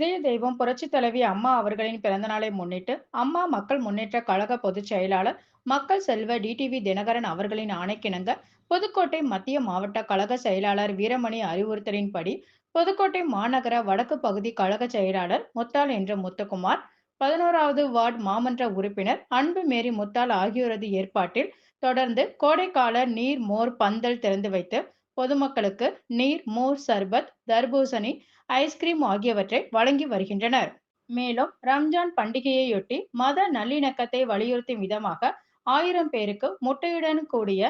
இதய தெய்வம் புரட்சி தலைவி அம்மா அவர்களின் பிறந்தநாளை முன்னிட்டு அம்மா மக்கள் முன்னேற்ற கழக பொதுச் செயலாளர் மக்கள் செல்வ டிடிவி தினகரன் அவர்களின் ஆணைக்கிணங்க புதுக்கோட்டை மத்திய மாவட்ட கழக செயலாளர் வீரமணி அறிவுறுத்தலின்படி புதுக்கோட்டை மாநகர வடக்கு பகுதி கழக செயலாளர் முத்தாள் என்ற முத்துக்குமார் பதினோராவது வார்டு மாமன்ற உறுப்பினர் அன்பு மேரி முத்தாள் ஆகியோரது ஏற்பாட்டில் தொடர்ந்து கோடைக்கால நீர் மோர் பந்தல் திறந்து வைத்து பொதுமக்களுக்கு நீர் மோர் சர்பத் தர்பூசணி ஐஸ்கிரீம் ஆகியவற்றை வழங்கி வருகின்றனர். மேலும் ரம்ஜான் பண்டிகையையொட்டி மத நல்லிணக்கத்தை வலியுறுத்தும் விதமாக ஆயிரம் பேருக்கு முட்டையுடன் கூடிய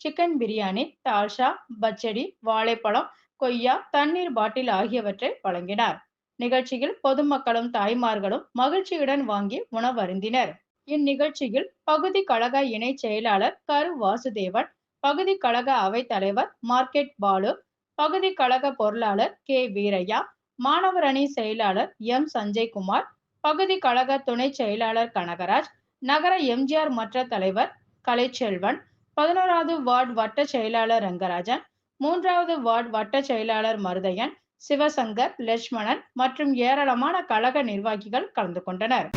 சிக்கன் பிரியாணி தால்ஷா பச்சடி வாழைப்பழம் கொய்யா தண்ணீர் பாட்டில் ஆகியவற்றை வழங்கினார். நிகழ்ச்சியில் பொதுமக்களும் தாய்மார்களும் மகிழ்ச்சியுடன் வாங்கி உணவருந்தினர். இந்நிகழ்ச்சியில் பகுதி கழக இணை செயலாளர் கரு வாசுதேவன் பகுதி கழக அவைத் தலைவர் மார்க்கெட் பாலு பகுதி கழக பொருளாளர் கே வீரையா மாணவர் அணி செயலாளர் எம் சஞ்சய்குமார் பகுதி கழக துணை செயலாளர் கனகராஜ் நகர எம்ஜிஆர் மற்ற தலைவர் கலைச்செல்வன் பதினோராவது வார்டு வட்ட செயலாளர் ரங்கராஜன் மூன்றாவது வார்டு வட்ட செயலாளர் மருதையன் சிவசங்கர் லட்சுமணன் மற்றும் ஏராளமான கழக நிர்வாகிகள் கலந்து கொண்டனர்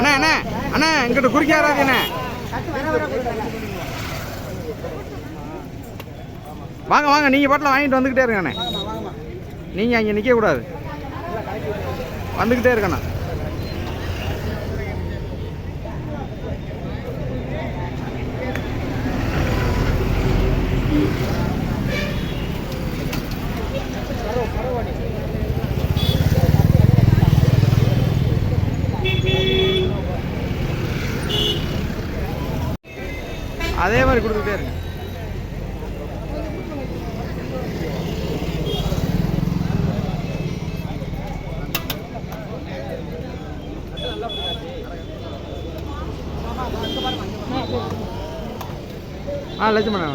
அண்ணா அண்ணா எங்கிட்ட இங்கிட்ட குறுக்கே வாங்க வாங்க நீங்கள் பாட்டில் வாங்கிட்டு வந்துக்கிட்டே இருக்கண்ணே நீங்கள் அங்கே நிற்கக்கூடாது வந்துக்கிட்டே இருக்கண்ணா அதே மாதிரி கொடுத்துட்டே இருங்க ஆ லட்சுமணா